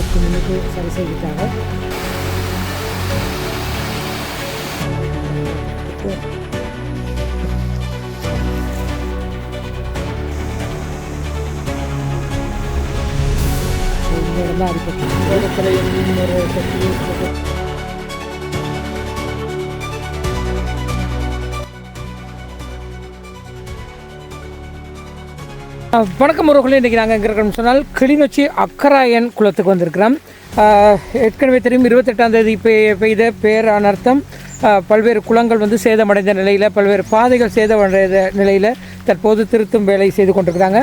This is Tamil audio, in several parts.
இதற்கு முன்னுக்கு சரி செய்துட்டாங்க இந்த இடம் தான் அடிப்பட்டு இந்த இடத்துல வணக்கம் உறவுகளே இன்றைக்கி நாங்கள் எங்கே இருக்கிறோம் சொன்னால் கிளிநொச்சி அக்கராயன் குளத்துக்கு வந்திருக்கிறோம். ஏற்கனவே தெரியும் இருபத்தெட்டாம் தேதி பெய் பெய்த பேரானர்த்தம் பல்வேறு குளங்கள் வந்து சேதமடைந்த நிலையில் பல்வேறு பாதைகள் சேதமடைந்த நிலையில் தற்போது திருத்தும் வேலை செய்து கொண்டிருக்கிறாங்க.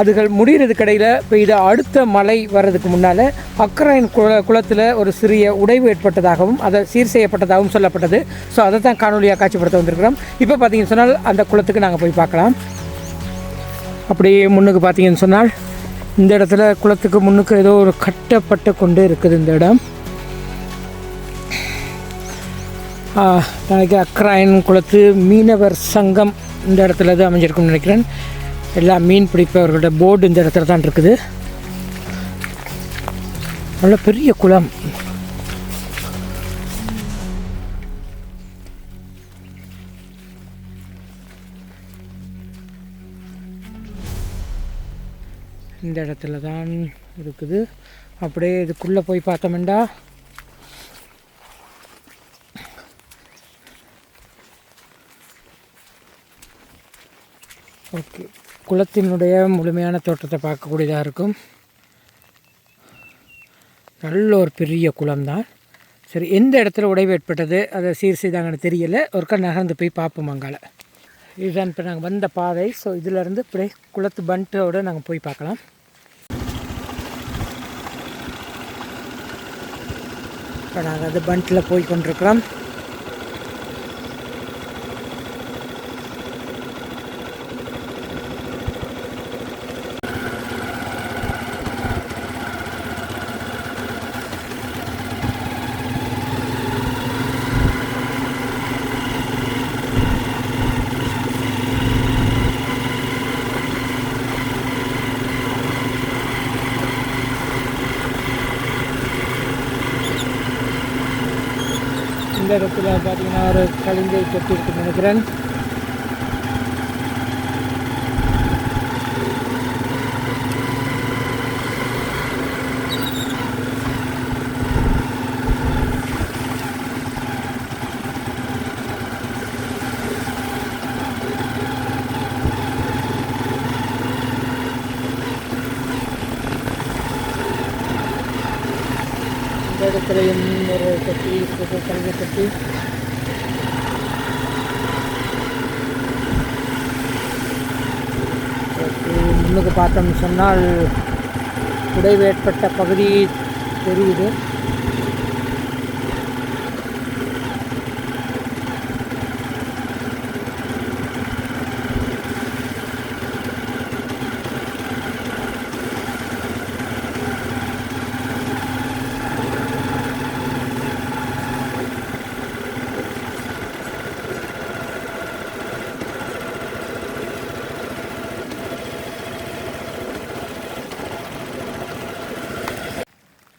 அதுகள் முடிகிறதுக்கடையில் பெய்த அடுத்த மழை வர்றதுக்கு முன்னால் அக்கராயன் குள குளத்தில் ஒரு சிறிய உடைவு ஏற்பட்டதாகவும் அதை சீர் செய்யப்பட்டதாகவும் சொல்லப்பட்டது. ஸோ அதை தான் காணொலியாக காட்சிப்படுத்த வந்திருக்கிறோம். இப்போ பார்த்தீங்கன்னு சொன்னால் அந்த குளத்துக்கு நாங்கள் போய் பார்க்கலாம். அப்படியே முன்னுக்கு பார்த்தீங்கன்னு சொன்னால் இந்த இடத்துல குளத்துக்கு முன்னுக்கு ஏதோ ஒரு கட்டப்பட்டு கொண்டு இருக்குது இந்த இடம். ஆ, நாளைக்கு அக்ராயன் குளத்து மீனவர் சங்கம் இந்த இடத்துல தான் அமைஞ்சிருக்கும்னு நினைக்கிறேன். எல்லா மீன் பிடிப்பவர்களோட போர்டு இந்த இடத்துல தான் இருக்குது. நல்ல பெரிய குளம். இந்த இடத்துல தான் இருக்குது. அப்படியே இதுக்குள்ளே போய் பார்த்தோம்டா ஓகே. குளத்தினுடைய முழுமையான தோட்டத்தை பார்க்கக்கூடியதாக இருக்கும். நல்ல ஒரு பெரிய குளம்தான். சரி எந்த இடத்துல உடைவு ஏற்பட்டது? அதை சீர் செய்தாங்கன்னு தெரியல. ஒருக்கா நகர்ந்து போய் பார்ப்போம் அங்கால. இதுதான் இப்போ நாங்கள் வந்த பாதை. ஸோ இதிலேருந்து இப்படியே குளத்து பண்ட்டோடு நாங்கள் போய் பார்க்கலாம். இப்போ நாங்கள் அது பண்ட்டில் போய் கொண்டிருக்கிறோம். இந்த இடத்துல பார்த்தீங்கன்னா ஒரு கலிங்கை கட்டி இருக்குன்னு நினைக்கிறேன் இந்த இடத்துலையும் ஒரு கட்டி இருக்குது கல்வி முன்னுக்கு பார்த்தோம்னு சொன்னால் உடைவு ஏற்பட்ட பகுதி தெரியுது.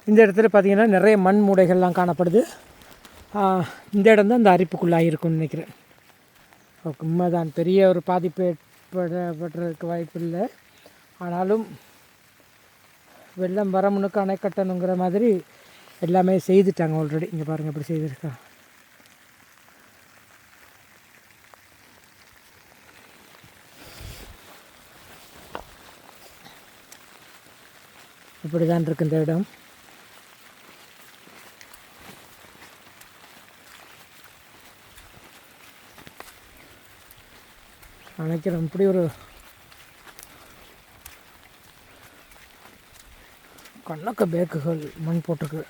இந்த இடத்துல பார்த்தீங்கன்னா நிறைய மண் மூடைகள்லாம் காணப்படுது. இந்த இடம் தான் இந்த அரிப்புக்குள்ளாக இருக்கும்னு நினைக்கிறேன். ஓகே உண்மைதான். பெரிய ஒரு பாதிப்பு ஏற்படுறதுக்கு வாய்ப்பு இல்லை. ஆனாலும் வெள்ளம் வர முன்னுக்கு அணை கட்டணுங்கிற மாதிரி எல்லாமே செய்துட்டாங்க ஆல்ரெடி இங்கே பாருங்கள் இப்படி செய்திருக்கா. இப்படி தான் இருக்கு இந்த இடம். நினைக்கிறேன். இப்படி ஒரு கண்ணக்க பேக்குகள் மண் போட்டிருக்கு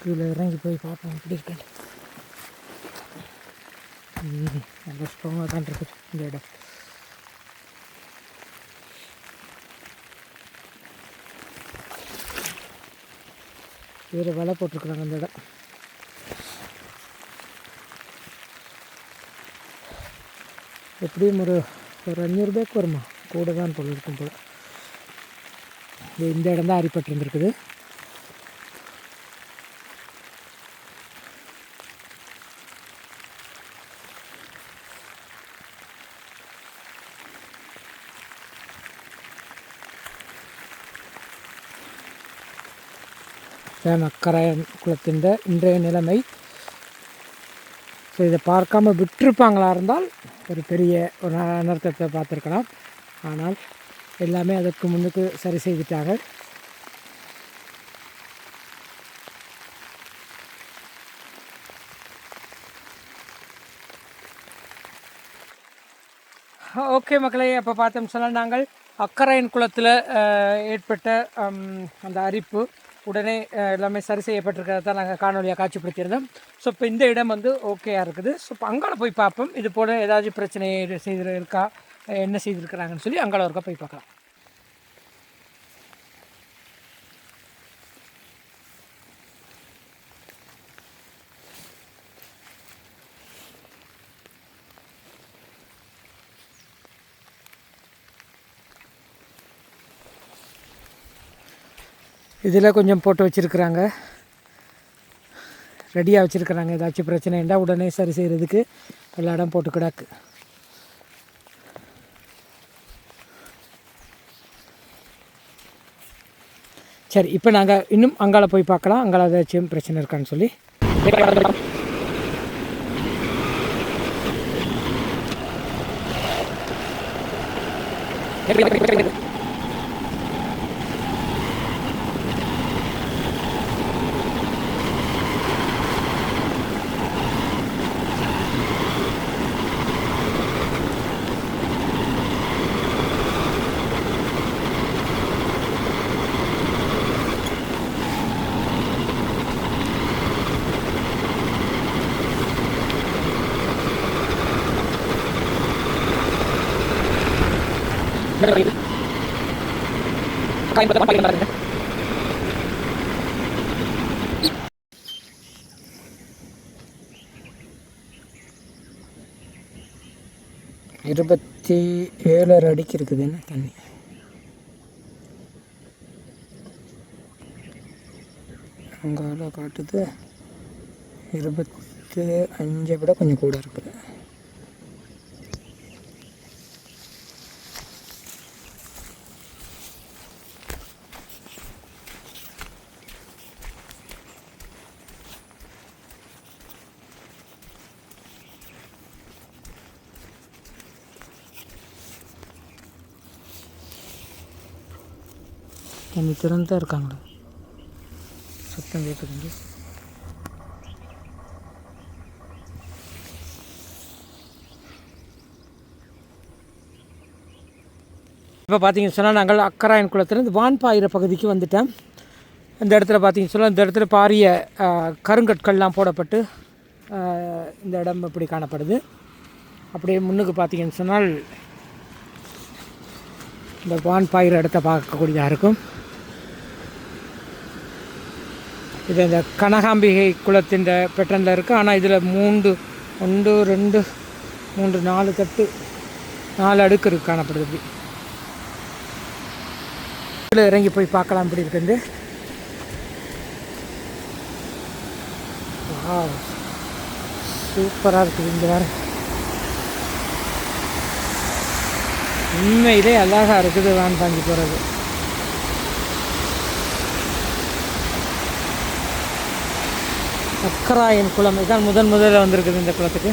கீழே இறங்கி போய் பார்ப்போம் எப்படி இருக்கு நல்ல ஸ்ட்ராங்காக தான் இருக்குது இந்த இடம். இதில் வலை போட்டிருக்குறாங்க அந்த இடம். எப்படியும் ஒரு ஒரு அஞ்சூறு பேக்கு வருமா? கூட தான் போல் இருக்கும் போல். இது இந்த இடம் தான் அரிப்பட்டு இருந்திருக்குது. அக்கராயன் குளத்தின் இன்றைய நிலைமை. ஸோ இதை பார்க்காம விட்டிருப்பாங்களா இருந்தால் ஒரு பெரிய ஒரு அனர்த்தத்தை பார்த்துருக்கலாம். ஆனால் எல்லாமே அதற்கு முன்னுக்கு சரி செய்துட்டாங்க. ஓகே மக்களை அப்போ பார்த்தோம் சொன்னால் நாங்கள் அக்கரையன் குளத்தில் ஏற்பட்ட அந்த அரிப்பு. உடனே எல்லாமே சரி செய்யப்பட்டிருக்கிறத தான் நாங்கள் காணொலியாக காட்சிப்படுத்தியிருந்தோம். ஸோ இப்போ இந்த இடம் வந்து ஓகேயா இருக்குது. ஸோ இப்போ அங்கால போய் பார்ப்போம். இது போல் ஏதாச்சும் பிரச்சனை செய்து இருக்கா என்ன செய்திருக்கிறாங்கன்னு சொல்லி அங்கால ஒருக்கா போய் பார்க்கலாம். இதில் கொஞ்சம் போட்டு வச்சுருக்குறாங்க. ரெடியாக வச்சுருக்குறாங்க. ஏதாச்சும் பிரச்சனை இருந்தால் உடனே சரி செய்கிறதுக்கு எல்லா இடம் போட்டு கிடக்கு. சரி இப்போ நாங்கள் இன்னும் அங்கால போய் பார்க்கலாம். அங்கால ஏதாச்சும் பிரச்சனை இருக்கான்னு சொல்லி. இருபத்தி ஏழரை அடிக்கு இருக்குதுன்னு தண்ணி? அங்கால காட்டுது. இருபத்தி அஞ்சை விட கொஞ்சம் கூட இருக்குது. தண்ணி திறந்து தான் இருக்காங்களே. சத்தம் கேட்குதுங்க இப்போ பார்த்தீங்கன்னு சொன்னால் நாங்கள் அக்கராயன் குளத்துலேருந்து வான்பாயிர பகுதிக்கு வந்துட்டேன் இந்த இடத்துல பார்த்தீங்கன்னு சொன்னால் இந்த இடத்துல பாரிய கருங்கற்கள்லாம் போடப்பட்டு இந்த இடம் இப்படி காணப்படுது. அப்படியே முன்னுக்கு பார்த்தீங்கன்னு சொன்னால் இந்த வான்பாயிர இடத்த பார்க்கக்கூடியதாக இருக்கும். இது இந்த கனகாம்பிகை குளத்தின் பெட்டனில் இருக்குது ஆனால் இதில் மூன்று ஒன்று ரெண்டு மூன்று நாலு தட்டு நாலு அடுக்கு இருக்கு காணப்படுது. இப்படி இதில் இறங்கி போய் பார்க்கலாம் இப்படி இருக்குது சூப்பராக இருக்குது இந்த வாரம் உண்மையிலே அழகாக இருக்குது வான் பாஞ்சி போகிறது சக்கராயன் குளம். இதுதான் முதன் முதல்ல வந்திருக்குது இந்த குளத்துக்கு.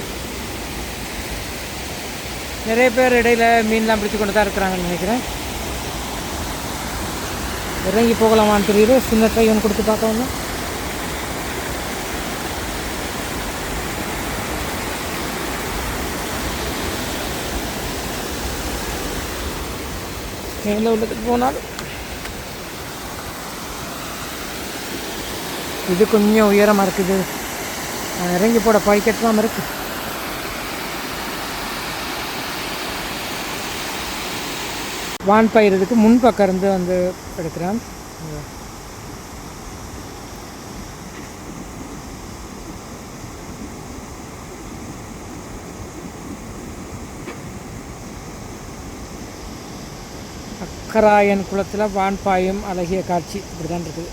நிறைய பேர் இடையில் மீன்லாம் பிடிச்சி கொண்டு தான் இருக்கிறாங்கன்னு நினைக்கிறேன். இறங்கி போகலாமான்னு தெரியல. சின்ன ட்ரை ஒன்று கொடுத்து பார்க்கணும் மேலே உள்ளதுக்கு போனாலும் இது கொஞ்சம் உயரமாக இருக்குது. இறங்கி போட பாய்க்கெட்லாம் இருக்கு. வான் பயிரதுக்கு முன்பக்கம் இருந்து வந்து எடுக்கிறேன். அக்கராயன் குளத்தில் வான் பாயும் அழகிய காட்சி இப்படி தான் இருக்குது.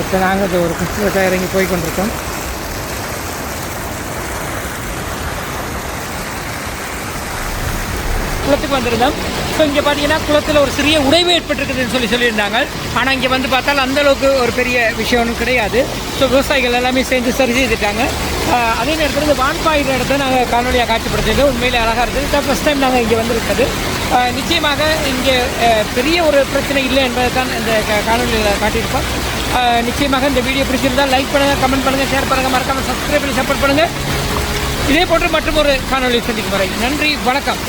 இப்போ நாங்கள் இந்த ஒரு குளத்தில் இறங்கி போய் கொண்டிருக்கோம். குளத்துக்கு வந்திருந்தோம். ஸோ இங்கே பார்த்தீங்கன்னா குளத்தில் ஒரு சிறிய உடைவு ஏற்பட்டிருக்குதுன்னு சொல்லி சொல்லியிருந்தாங்க. ஆனால் இங்கே வந்து பார்த்தால் அந்த அளவுக்கு ஒரு பெரிய விஷயம் ஒன்றும் கிடையாது. ஸோ விவசாயிகள் எல்லாமே சேர்ந்து சரி செய்துட்டாங்க. அதே நேரத்தில் இந்த வான்பாயிற இடத்த நாங்கள் காணொலியாக காட்சிப்படுத்திருந்தோம் உண்மையிலே அழகாக இருந்தது. இதான் ஃபஸ்ட் டைம் நாங்கள் இங்கே வந்திருக்கிறது. நிச்சயமாக இங்கே பெரிய ஒரு பிரச்சனை இல்லை என்பதை தான் இந்த காணொலியில் காட்டியிருக்கோம் நிச்சயமாக இந்த வீடியோ பிடிச்சிருந்தால் லைக் பண்ணுங்கள் கமெண்ட் பண்ணுங்கள் ஷேர் பண்ணுங்கள் மறக்காமல் சப்ஸ்கிரைப் பண்ணி சப்போர்ட் பண்ணுங்கள் இதே போன்று மற்றும் ஒரு காணொலி சந்திக்கும் வரை நன்றி வணக்கம்.